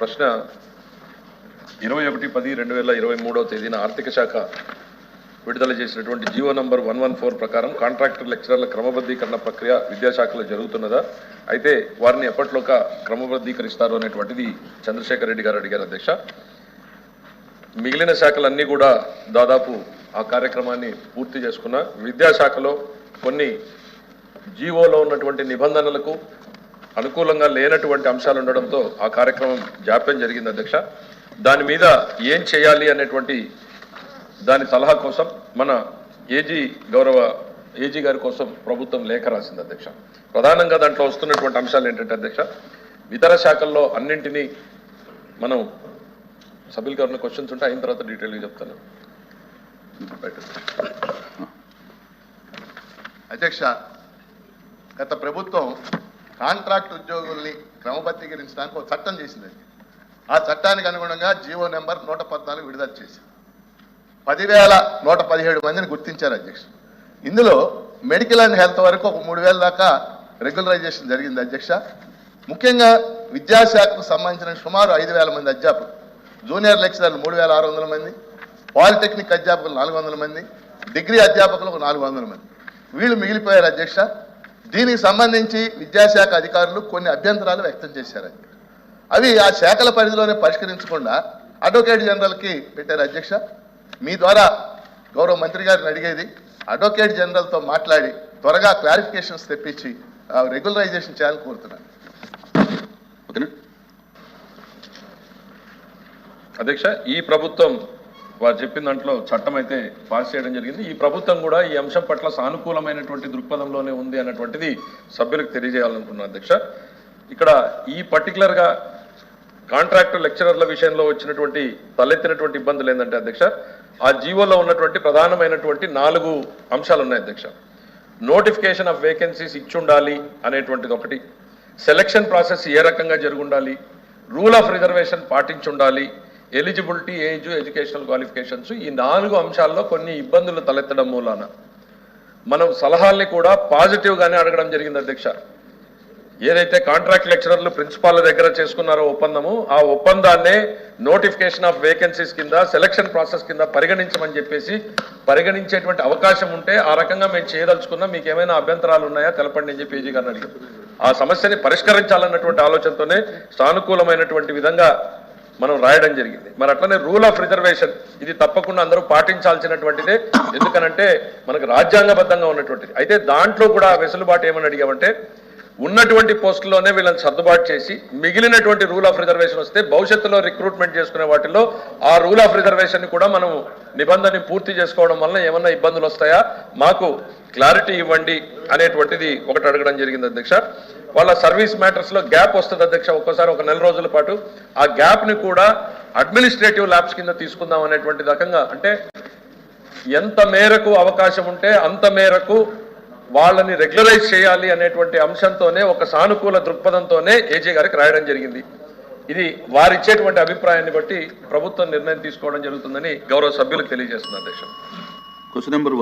ప్రశ్న ఇరవై ఒకటి పది రెండు వేల ఇరవై మూడవ తేదీన ఆర్థిక శాఖ విడుదల చేసినటువంటి GO number one one four ప్రకారం కాంట్రాక్టర్ లెక్చరర్ల క్రమబద్ధీకరణ ప్రక్రియ విద్యాశాఖలో జరుగుతున్నదా? అయితే వారిని ఎప్పట్లోక క్రమబద్ధీకరిస్తారు అనేటువంటిది చంద్రశేఖర్ రెడ్డి గారు అడిగారు అధ్యక్ష. మిగిలిన శాఖలన్నీ కూడా దాదాపు ఆ కార్యక్రమాన్ని పూర్తి చేసుకున్న విద్యాశాఖలో కొన్ని జీవోలో ఉన్నటువంటి నిబంధనలకు అనుకూలంగా లేనటువంటి అంశాలు ఉండడంతో ఆ కార్యక్రమం జాప్యం జరిగింది అధ్యక్ష. దాని మీద ఏం చేయాలి అనేటువంటి దాని సలహా కోసం మన ఏజీ గౌరవ ఏజీ గారి కోసం ప్రభుత్వం లేఖ రాసింది అధ్యక్ష. ప్రధానంగా దాంట్లో వస్తున్నటువంటి అంశాలు ఏంటంటే అధ్యక్ష ఇతర శాఖల్లో అన్నింటినీ మనం సభ్యులు ఎవరైనా క్వశ్చన్స్ ఉంటే అయిన తర్వాత డీటెయిల్గా చెప్తాను. అధ్యక్ష గత ప్రభుత్వం కాంట్రాక్ట్ ఉద్యోగుల్ని క్రమబద్ధీకరించడానికి ఒక చట్టం చేసింది ఆ చట్టానికి అనుగుణంగా జీవో నెంబర్ నూట పద్నాలుగు విడుదల చేసింది పదివేల నూట పదిహేడు మందిని గుర్తించారు అధ్యక్ష ఇందులో మెడికల్ అండ్ హెల్త్ వరకు ఒక మూడు వేల దాకా రెగ్యులరైజేషన్ జరిగింది అధ్యక్ష. ముఖ్యంగా విద్యాశాఖకు సంబంధించిన సుమారు ఐదు వేల మంది అధ్యాపకులు. జూనియర్ లెక్చరర్లు మూడు వేల ఆరు వందల మంది. పాలిటెక్నిక్ అధ్యాపకులు నాలుగు వందల మంది. డిగ్రీ అధ్యాపకులు ఒక నాలుగు వందల మంది. వీళ్ళు మిగిలిపోయారు అధ్యక్ష. దీనికి సంబంధించి విద్యాశాఖ అధికారులు కొన్ని అభ్యంతరాలు వ్యక్తం చేశారు అవి ఆ శాఖల పరిధిలోనే పరిష్కరించకుండా అడ్వకేట్ జనరల్కి పెట్టారు అధ్యక్ష. మీ ద్వారా గౌరవ మంత్రి గారిని అడిగేది అడ్వకేట్ జనరల్తో మాట్లాడి త్వరగా క్లారిఫికేషన్స్ తెప్పించి రెగ్యులరైజేషన్ చేయాలని కోరుతున్నాను. ఓకేనా? అధ్యక్ష ఈ ప్రభుత్వం వారు చెప్పిన దాంట్లో చట్టం అయితే పాస్ చేయడం జరిగింది. ఈ ప్రభుత్వం కూడా ఈ అంశం పట్ల సానుకూలమైనటువంటి దృక్పథంలోనే ఉంది అన్నటువంటిది సభ్యులకు తెలియజేయాలనుకున్నాను అధ్యక్ష. ఇక్కడ ఈ పర్టికులర్గా కాంట్రాక్టర్ లెక్చరర్ల విషయంలో వచ్చినటువంటి తలెత్తినటువంటి ఇబ్బందులు ఏంటంటే అధ్యక్ష ఆ జీవోలో ఉన్నటువంటి ప్రధానమైనటువంటి నాలుగు అంశాలు ఉన్నాయి అధ్యక్ష. నోటిఫికేషన్ ఆఫ్ వేకెన్సీస్ ఇచ్చుండాలి అనేటువంటిది ఒకటి. సెలక్షన్ ప్రాసెస్ ఏ రకంగా జరుగుండాలి? రూల్ ఆఫ్ రిజర్వేషన్ పాటించుండాలి? ఎలిజిబిలిటీ ఏజ్ ఎడ్యుకేషనల్ క్వాలిఫికేషన్స్ ఈ నాలుగు అంశాల్లో కొన్ని ఇబ్బందులు తలెత్తడం మూలాన. మనం సలహాల్ని కూడా పాజిటివ్గానే అడగడం జరిగింది అధ్యక్ష. ఏదైతే కాంట్రాక్ట్ లెక్చరర్లు ప్రిన్సిపాల్ దగ్గర చేసుకున్నారో ఒప్పందము ఆ ఒప్పందాన్నే నోటిఫికేషన్ ఆఫ్ వేకెన్సీస్ కింద సెలక్షన్ ప్రాసెస్ కింద పరిగణించమని చెప్పేసి పరిగణించేటువంటి అవకాశం ఉంటే ఆ రకంగా మేము చేయదలుచుకున్నా. మీకు ఏమైనా అభ్యంతరాలు ఉన్నాయా తెలపండి అని చెప్పి ఏజీ గారిని అడిగారు ఆ సమస్యని పరిష్కరించాలన్నటువంటి ఆలోచనతోనే సానుకూలమైనటువంటి విధంగా మనం రాయడం జరిగింది. మరి అట్లనే రూల్ ఆఫ్ రిజర్వేషన్ ఇది తప్పకుండా అందరూ పాటించాల్సినటువంటిదే. ఎందుకనంటే మనకు రాజ్యాంగబద్ధంగా ఉన్నటువంటిది. అయితే దాంట్లో కూడా వెసులుబాటు ఏమని అడిగామంటే ఉన్నటువంటి పోస్టుల్లోనే వీళ్ళని సర్దుబాటు చేసి మిగిలినటువంటి రూల్ ఆఫ్ రిజర్వేషన్ వస్తే భవిష్యత్తులో రిక్రూట్మెంట్ చేసుకునే వాటిలో ఆ రూల్ ఆఫ్ రిజర్వేషన్ కూడా మనం నిబంధనని పూర్తి చేసుకోవడం వల్ల ఏమన్నా ఇబ్బందులు వస్తాయా? మాకు క్లారిటీ ఇవ్వండి అనేటువంటిది ఒకటి అడగడం జరిగింది అధ్యక్ష. వాళ్ళ సర్వీస్ మ్యాటర్స్లో గ్యాప్ వస్తుంది అధ్యక్ష ఒక్కోసారి ఒక నెల రోజుల పాటు. ఆ గ్యాప్ని కూడా అడ్మినిస్ట్రేటివ్ ల్యాబ్స్ కింద తీసుకుందాం అనేటువంటి రకంగా అంటే ఎంత మేరకు అవకాశం ఉంటే అంత మేరకు వాళ్ళని రెగ్యులరైజ్ చేయాలి అనేటువంటి అంశంతోనే ఒక సానుకూల దృక్పథంతోనే ఏజే గారికి రాయడం జరిగింది. ఇది వారిచ్చేటువంటి అభిప్రాయాన్ని బట్టి ప్రభుత్వం నిర్ణయం తీసుకోవడం జరుగుతుందని గౌరవ సభ్యులకు తెలియజేస్తున్నారు దేశం క్వశ్చన్ నెంబర్